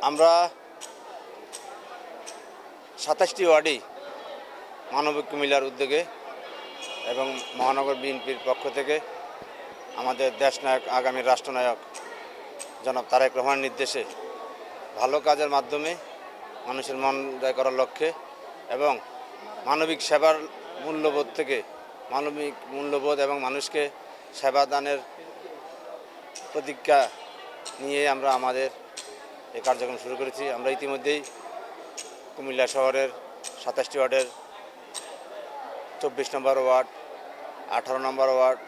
আমরা সাতাশটি ওয়ার্ডেই মানবিক কুমিল্লার উদ্যোগে এবং মহানগর বিএনপির পক্ষ থেকে আমাদের দেশনায়ক, আগামী রাষ্ট্রনায়ক জনাব তারেক রহমানের নির্দেশে ভালো কাজের মাধ্যমে মানুষের মন জয় করার লক্ষ্যে এবং মানবিক সেবার মূল্যবোধ থেকে, মানবিক মূল্যবোধ এবং মানুষকে সেবা দানের প্রতিজ্ঞা নিয়ে আমরা আমাদের এই কার্যক্রম শুরু করেছি। আমরা ইতিমধ্যেই কুমিল্লা শহরের সাতাশটি ওয়ার্ডের চব্বিশ নম্বর ওয়ার্ড, আঠারো নম্বর ওয়ার্ড,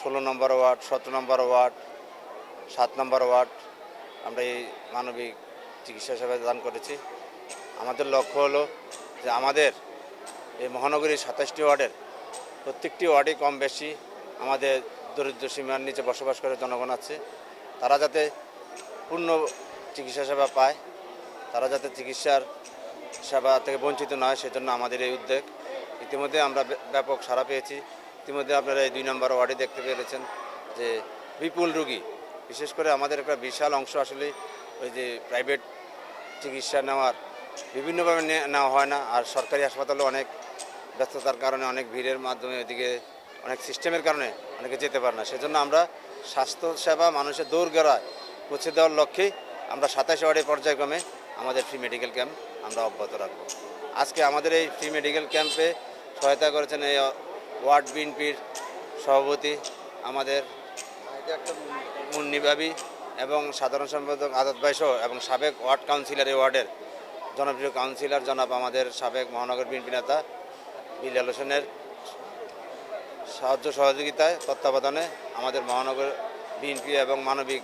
ষোলো নম্বর ওয়ার্ড, সতেরো নম্বর ওয়ার্ড, সাত নম্বর ওয়ার্ড আমরা এই মানবিক চিকিৎসা সেবা দান করেছি। আমাদের লক্ষ্য হলো যে আমাদের এই মহানগরীর সাতাশটি ওয়ার্ডের প্রত্যেকটি ওয়ার্ডে কম বেশি আমাদের দরিদ্র সীমার নিচে বসবাস করে জনগণ আছে। তারা যাতে পূর্ণ চিকিৎসা সেবা পায়, তারা যাতে চিকিৎসার সেবা থেকে বঞ্চিত না হয়, সেজন্য আমাদের এই উদ্যোগ। ইতিমধ্যে আমরা ব্য- ব্যাপক সাড়া পেয়েছি। ইতিমধ্যে আপনারা এই দুই নম্বর ওয়ার্ডে দেখতে পেরেছেন যে বিপুল রুগী। বিশেষ করে আমাদের একটা বিশাল অংশ আসলে ওই যে প্রাইভেট চিকিৎসা নেওয়ার বিভিন্নভাবে নেওয়া হয় না, আর সরকারি হাসপাতালে অনেক ব্যস্ততার কারণে, অনেক ভিড়ের মাধ্যমে ওইদিকে অনেক সিস্টেমের কারণে অনেকে যেতে পারে না। সেজন্য আমরা স্বাস্থ্য সেবা মানুষের দৌড়গড়ায় পৌঁছে দেওয়ার লক্ষ্যেই আমরা সাতাশ ওয়ার্ডের পর্যায়ক্রমে আমাদের ফ্রি মেডিকেল ক্যাম্প আমরা অব্যাহত রাখব। আজকে আমাদের এই ফ্রি মেডিকেল ক্যাম্পে সহায়তা করেছেন এই ওয়ার্ড বিএনপির সভাপতি আমাদের মুন্নিবাবি এবং সাধারণ সম্পাদক আদত ভাই এবং সাবেক ওয়ার্ড কাউন্সিলর এই ওয়ার্ডের জনপ্রিয় কাউন্সিলর জনাব আমাদের সাবেক মহানগর বিএনপি নেতা বিল্লাল হোসেনের সাহায্য সহযোগিতায় তত্ত্বাবধানে আমাদের মহানগর বিএনপি এবং মানবিক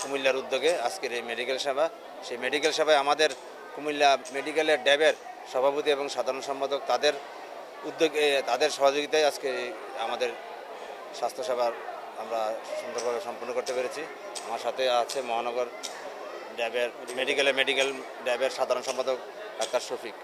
কুমিল্লার উদ্যোগে আজকের এই মেডিকেল সেবা সেই মেডিকেল সেবায় আমাদের কুমিল্লা মেডিকেলের ড্যাবের সভাপতি এবং সাধারণ সম্পাদক তাদের উদ্যোগে, তাদের সহযোগিতায় আজকে আমাদের স্বাস্থ্যসেবার আমরা সুন্দরভাবে সম্পন্ন করতে পেরেছি। আমার সাথে আছে মহানগর ড্যাবের মেডিকেলের মেডিকেল ড্যাবের সাধারণ সম্পাদক ডাক্তার শফিক।